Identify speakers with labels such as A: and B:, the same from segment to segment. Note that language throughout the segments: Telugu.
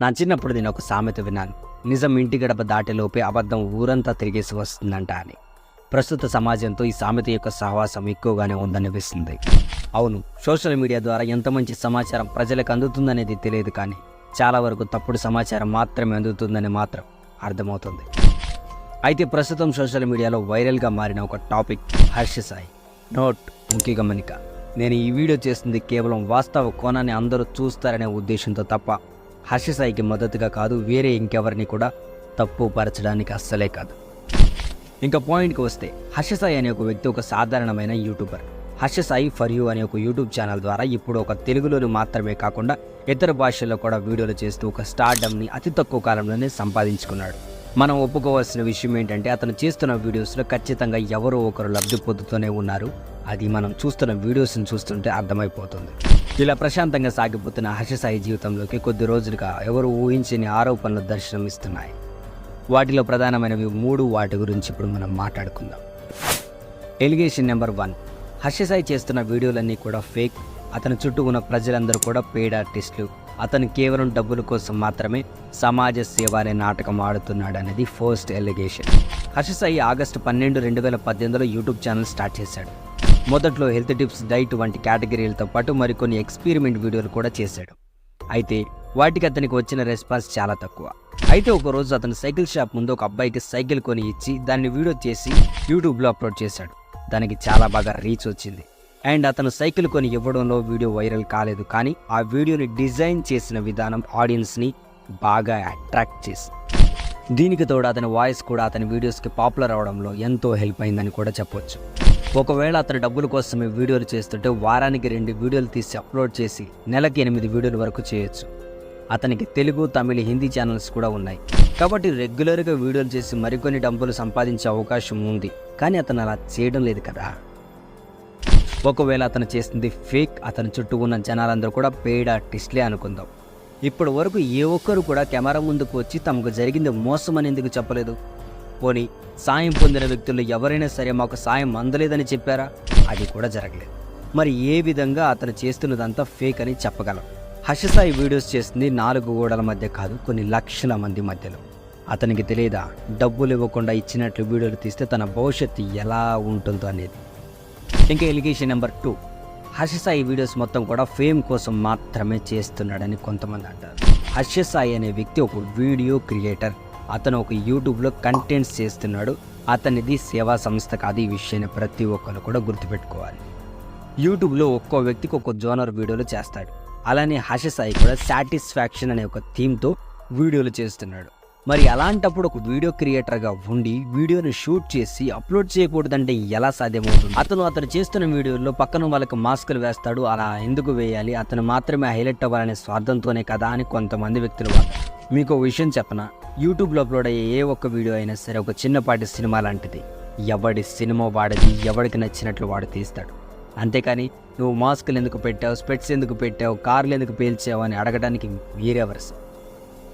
A: నా చిన్నప్పుడు నేను ఒక సామెత విన్నాను. నిజం ఇంటి గడప దాటేలోపే అబద్ధం ఊరంతా తిరిగేసి వస్తుందంట అని. ప్రస్తుత సమాజంతో ఈ సామెత యొక్క సహవాసం ఎక్కువగానే ఉందనిపిస్తుంది. అవును సోషల్ మీడియా ద్వారా ఎంత మంచి సమాచారం ప్రజలకు అందుతుందనేది తెలియదు కానీ చాలా వరకు తప్పుడు సమాచారం మాత్రమే అందుతుందని మాత్రం అర్థమవుతుంది. అయితే ప్రస్తుతం సోషల్ మీడియాలో వైరల్గా మారిన ఒక టాపిక్ హర్ష సాయి. నోట్ ముఖ్య గమనిక. నేను ఈ వీడియో చేస్తుంది కేవలం వాస్తవ కోణాన్ని అందరూ చూస్తారనే ఉద్దేశంతో తప్ప హర్ష సాయికి మద్దతుగా కాదు వేరే ఇంకెవరిని కూడా తప్పు పరచడానికి అస్సలే కాదు. ఇంకా పాయింట్కి వస్తే హర్ష సాయి అనే ఒక వ్యక్తి ఒక సాధారణమైన YouTuber. Harsha Sai for you అనే ఒక యూట్యూబ్ ఛానల్ ద్వారా ఇప్పుడు ఒక తెలుగులోని మాత్రమే కాకుండా ఇతర భాషల్లో కూడా వీడియోలు చేస్తూ ఒక స్టార్డమ్ని అతి తక్కువ కాలంలోనే సంపాదించుకున్నాడు. మనం ఒప్పుకోవాల్సిన విషయం ఏంటంటే అతను చేస్తున్న వీడియోస్లో ఖచ్చితంగా ఎవరో ఒకరు లబ్ధి పొందుతూనే ఉన్నారు. అది మనం చూస్తున్న వీడియోస్ని చూస్తుంటే అర్థమైపోతుంది. ఇలా ప్రశాంతంగా సాగిపోతున్న హర్ష సాయి జీవితంలోకి కొద్ది రోజులుగా ఎవరు ఊహించని ఆరోపణలు దర్శనమిస్తున్నాయి వాటిలో ప్రధానమైనవి మూడు వాటి గురించి ఇప్పుడు మనం మాట్లాడుకుందాం. Allegation number one. హర్షసాయి చేస్తున్న వీడియోలన్నీ కూడా ఫేక్. అతని చుట్టూ ఉన్న ప్రజలందరూ కూడా పెయిడ్ ఆర్టిస్టులు. అతను కేవలం డబ్బుల కోసం మాత్రమే సమాజ సేవ అనే నాటకం ఆడుతున్నాడు అనేది ఫస్ట్ ఎలిగేషన్. హర్షసాయి ఆగస్టు పన్నెండు రెండు వేల పద్దెనిమిదిలో యూట్యూబ్ ఛానల్ స్టార్ట్ చేశాడు. మొదట్లో హెల్త్ టిప్స్ డైట్ వంటి కేటగిరీలతో పాటు మరికొన్ని ఎక్స్పెరిమెంట్ వీడియోలు కూడా చేశాడు. అయితే వాటికి అతనికి వచ్చిన రెస్పాన్స్ చాలా తక్కువ. అయితే ఒక రోజు అతను సైకిల్ షాప్ ముందు ఒక అబ్బాయికి సైకిల్ కొని ఇచ్చి దాన్ని వీడియో చేసి యూట్యూబ్లో అప్లోడ్ చేశాడు. దానికి చాలా బాగా రీచ్ వచ్చింది. అండ్ అతను సైకిల్ కొని ఇవ్వడంలో వీడియో వైరల్ కాలేదు కానీ ఆ వీడియోని డిజైన్ చేసిన విధానం ఆడియన్స్ని బాగా అట్రాక్ట్ చేసి దీనికి తోడు అతని వాయిస్ కూడా అతని వీడియోస్కి పాపులర్ అవడంలో ఎంతో హెల్ప్ అయిందని కూడా చెప్పొచ్చు. ఒకవేళ అతను డబ్బుల కోసమే వీడియోలు చేస్తుంటే వారానికి రెండు వీడియోలు తీసి అప్లోడ్ చేసి నెలకి ఎనిమిది వీడియోల వరకు చేయొచ్చు. అతనికి తెలుగు తమిళ హిందీ ఛానల్స్ కూడా ఉన్నాయి. కాబట్టి రెగ్యులర్గా వీడియోలు చేసి మరికొన్ని డబ్బులు సంపాదించే అవకాశం ఉంది. కానీ అతను అలా చేయడం లేదు కదా. ఒకవేళ అతను చేసింది ఫేక్ అతని చుట్టూ ఉన్న జనాలందరూ కూడా పెయిడ్ ఆర్టిస్ట్లే అనుకుందాం. ఇప్పటి వరకు ఏ ఒక్కరు కూడా కెమెరా ముందుకు వచ్చి తమకు జరిగింది మోసం అని ఎందుకు చెప్పలేదు? పోనీ సాయం పొందిన వ్యక్తులు ఎవరైనా సరే మాకు సాయం అందలేదని చెప్పారా? అది కూడా జరగలేదు. మరి ఏ విధంగా అతను చేస్తున్నదంతా ఫేక్ అని చెప్పగలం? హర్షసాయి వీడియోస్ చేస్తుంది నాలుగు గోడల మధ్య కాదు కొన్ని లక్షల మంది మధ్యలో. అతనికి తెలియదా? డబ్బులు ఇవ్వకుండా ఇచ్చినట్లు వీడియోలు తీస్తే తన భవిష్యత్తు ఎలా ఉంటుందో అనేది. ఇంకా allegation number two. Harsha Sai videos మొత్తం కూడా ఫేమ్ కోసం మాత్రమే చేస్తున్నాడని కొంతమంది అంటారు. హర్ష సాయి అనే వ్యక్తి ఒక వీడియో క్రియేటర్. అతను ఒక యూట్యూబ్లో కంటెంట్స్ చేస్తున్నాడు. అతనిది సేవా సంస్థ కాదు ఈ విషయాన్ని ప్రతి ఒక్కరు కూడా గుర్తుపెట్టుకోవాలి. యూట్యూబ్లో ఒక్కో వ్యక్తికి ఒక్కో జోనర్ వీడియోలు చేస్తాడు. అలానే హషసాయి సాయి కూడా సాటిస్ఫాక్షన్ అనే ఒక థీమ్తో వీడియోలు చేస్తున్నాడు. మరి అలాంటప్పుడు ఒక వీడియో క్రియేటర్గా ఉండి వీడియోని షూట్ చేసి అప్లోడ్ చేయకూడదంటే ఎలా సాధ్యమవుతుంది? అతను అతను చేస్తున్న వీడియోల్లో పక్కన వాళ్ళకి మాస్కులు వేస్తాడు. అలా ఎందుకు వేయాలి? అతను మాత్రమే హైలైట్ అవ్వాలనే స్వార్థంతోనే కదా అని కొంతమంది వ్యక్తులు వాళ్ళు మీకు ఒక విషయం చెప్పనా? యూట్యూబ్లో అప్లోడ్ అయ్యే ఏ ఒక్క వీడియో అయినా సరే ఒక చిన్నపాటి సినిమా లాంటిది. ఎవడి సినిమా వాడది ఎవడికి నచ్చినట్లు వాడు తీస్తాడు. అంతేకాని నువ్వు మాస్కులు ఎందుకు పెట్టావు స్పెట్స్ ఎందుకు పెట్టావు కార్లు ఎందుకు పేల్చావు అని అడగడానికి వీరెవర్స్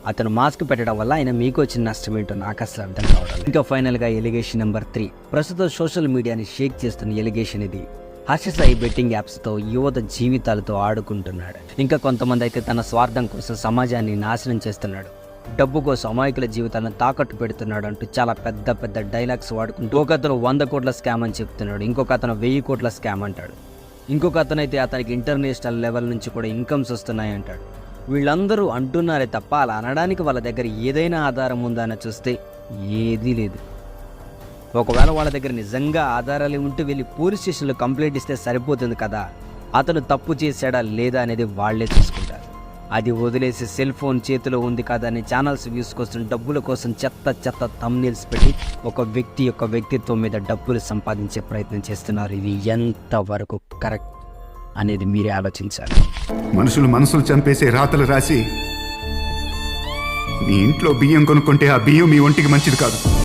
A: అతను మాస్క్ పెట్టడం వల్ల ఆయన మీకు వచ్చిన నష్టం ఏంటో నాకు అసలు అర్థం కావడం ఇంకా ఫైనల్గా ఎలిగేషన్ నెంబర్ త్రీ. ప్రస్తుతం సోషల్ మీడియాని షేక్ చేస్తున్న ఎలిగేషన్ ఇది. హర్షసాయి బెట్టింగ్ యాప్స్తో యువత జీవితాలతో ఆడుకుంటున్నాడు. ఇంకా కొంతమంది అయితే తన స్వార్థం కోసం సమాజాన్ని నాశనం చేస్తున్నాడు. డబ్బు కోసం అమాయకుల జీవితాన్ని తాకట్టు పెడుతున్నాడు అంటూ చాలా పెద్ద పెద్ద డైలాగ్స్ వాడుకుంటూ ఒక అతను వంద కోట్ల స్కామ్ అని చెప్తున్నాడు ఇంకొక అతను వెయ్యి కోట్ల స్కామ్ అంటాడు. ఇంకొక అతనైతే అతనికి ఇంటర్నేషనల్ లెవెల్ నుంచి కూడా ఇన్కమ్స్ వస్తున్నాయి అంటాడు వీళ్ళందరూ అంటున్నారే తప్ప అలా అనడానికి వాళ్ళ దగ్గర ఏదైనా ఆధారం ఉందా అని చూస్తే ఏదీ లేదు. ఒకవేళ వాళ్ళ దగ్గర నిజంగా ఆధారాలు ఉంటే వెళ్ళి పోలీస్ స్టేషన్లో కంప్లైంట్ ఇస్తే సరిపోతుంది కదా అతను తప్పు చేశాడా లేదా అనేది వాళ్ళే చూసుకుంటారు. అది వదిలేసి సెల్ ఫోన్ చేతిలో ఉంది కదా అని ఛానల్స్ వ్యూస్ కోసం డబ్బుల కోసం చెత్త చెత్త తమ్నీల్స్ పెట్టి ఒక వ్యక్తి యొక్క వ్యక్తిత్వం మీద డబ్బులు సంపాదించే ప్రయత్నం చేస్తున్నారు. ఇది ఎంతవరకు కరెక్ట్ అనేది మీరే ఆలోచించాలి.
B: మనుషులు మనసులు చంపేసే రాతలు రాసి మీ ఇంట్లో బియ్యం కొనుక్కుంటే ఆ బియ్యం మీ ఒంటికి మంచిది కాదు.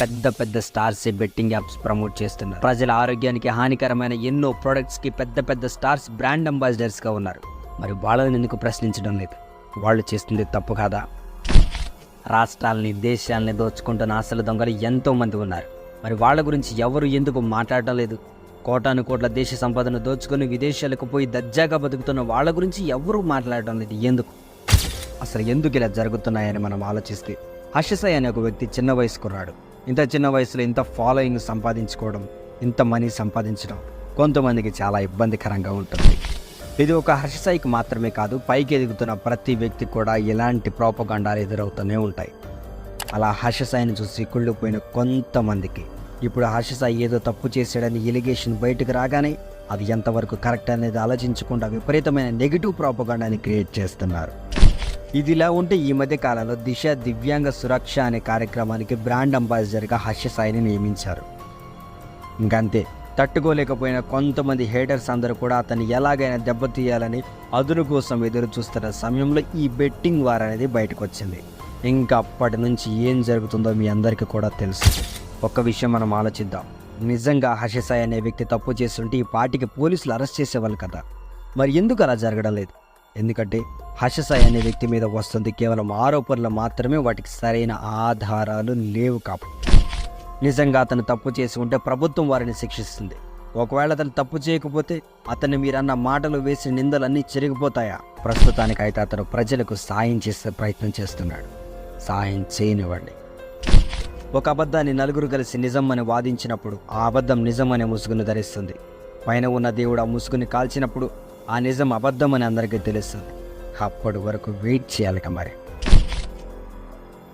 A: పెద్ద పెద్ద స్టార్స్ బెట్టింగ్ యాప్స్ ప్రమోట్ చేస్తున్నారు. ప్రజల ఆరోగ్యానికి హానికరమైన ఎన్నో ప్రొడక్ట్స్కి పెద్ద పెద్ద స్టార్స్ బ్రాండ్ అంబాసిడర్స్గా ఉన్నారు. మరి వాళ్ళని ఎందుకు ప్రశ్నించడం లేదు? వాళ్ళు చేస్తుంది తప్పు కాదా? రాష్ట్రాలని దేశాలని దోచుకుంటున్న అసలు దొంగలు ఎంతోమంది ఉన్నారు. మరి వాళ్ళ గురించి ఎవరు ఎందుకు మాట్లాడటం లేదు? కోటాను కోట్ల దేశ సంపదను దోచుకొని విదేశాలకు పోయి దర్జాగా బతుకుతున్న వాళ్ళ గురించి ఎవరు మాట్లాడటం లేదు? ఎందుకు? అసలు ఎందుకు ఇలా జరుగుతున్నాయని మనం ఆలోచిస్తే హర్షసాయి అనే ఒక వ్యక్తి చిన్న వయసు కుర్రాడు ఇంత చిన్న వయసులో ఇంత ఫాలోయింగ్ సంపాదించుకోవడం ఇంత మనీ సంపాదించడం కొంతమందికి చాలా ఇబ్బందికరంగా ఉంటుంది. ఇది ఒక హర్షసాయికి మాత్రమే కాదు పైకి ఎదుగుతున్న ప్రతి వ్యక్తి కూడా ఇలాంటి ప్రోపగాండాలు ఎదురవుతూనే ఉంటాయి. అలా హర్షసాయిని చూసి కుళ్ళిపోయిన కొంతమందికి. ఇప్పుడు హర్షసాయి ఏదో తప్పు చేశాడని ఎలిగేషన్ బయటకు రాగానే అది ఎంతవరకు కరెక్ట్ అనేది ఆలోచించకుండా విపరీతమైన నెగిటివ్ ప్రోపగాండాని క్రియేట్ చేస్తున్నారు. ఇది ఇలా ఉంటే ఈ మధ్య కాలంలో దిశ దివ్యాంగ సురక్ష అనే కార్యక్రమానికి బ్రాండ్ అంబాసిడర్గా హర్షసాయిని నియమించారు. ఇంకంతే. తట్టుకోలేకపోయిన కొంతమంది హేటర్స్ అందరూ కూడా అతన్ని ఎలాగైనా దెబ్బతీయాలని అదును కోసం ఎదురు చూస్తున్న సమయంలో ఈ బెట్టింగ్ వార్ అనేది బయటకు వచ్చింది ఇంకా అప్పటి నుంచి ఏం జరుగుతుందో మీ అందరికీ కూడా తెలుసు. ఒక్క విషయం మనం ఆలోచిద్దాం. నిజంగా హర్షసాయి అనే వ్యక్తి తప్పు చేస్తుంటే ఈ పార్టీకి పోలీసులు అరెస్ట్ చేసేవాళ్ళు కదా. మరి ఎందుకు అలా జరగడం లేదు? ఎందుకంటే హర్షసాయి అనే వ్యక్తి మీద వస్తుంది కేవలం ఆరోపణలు మాత్రమే వాటికి సరైన ఆధారాలు లేవు కాబట్టి. నిజంగా అతను తప్పు చేసి ఉంటే ప్రభుత్వం వారిని శిక్షిస్తుంది. ఒకవేళ అతను తప్పు చేయకపోతే అతన్ని మీరన్న మాటలు వేసిన నిందలన్నీ చెరిగిపోతాయా? ప్రస్తుతానికైతే అతను ప్రజలకు సాయం చేసే ప్రయత్నం చేస్తున్నాడు. సాయం చేయనివ్వండి. ఒక అబద్ధాన్ని నలుగురు కలిసి నిజం అని వాదించినప్పుడు ఆ అబద్ధం నిజం అనే ముసుగును ధరిస్తుంది. పైన ఉన్న దేవుడు ఆ ముసుగుని కాల్చినప్పుడు ఆ నిజం అబద్ధం అని అందరికీ తెలుస్తుంది. అప్పటి వరకు వెయిట్ చేయాలి మరి.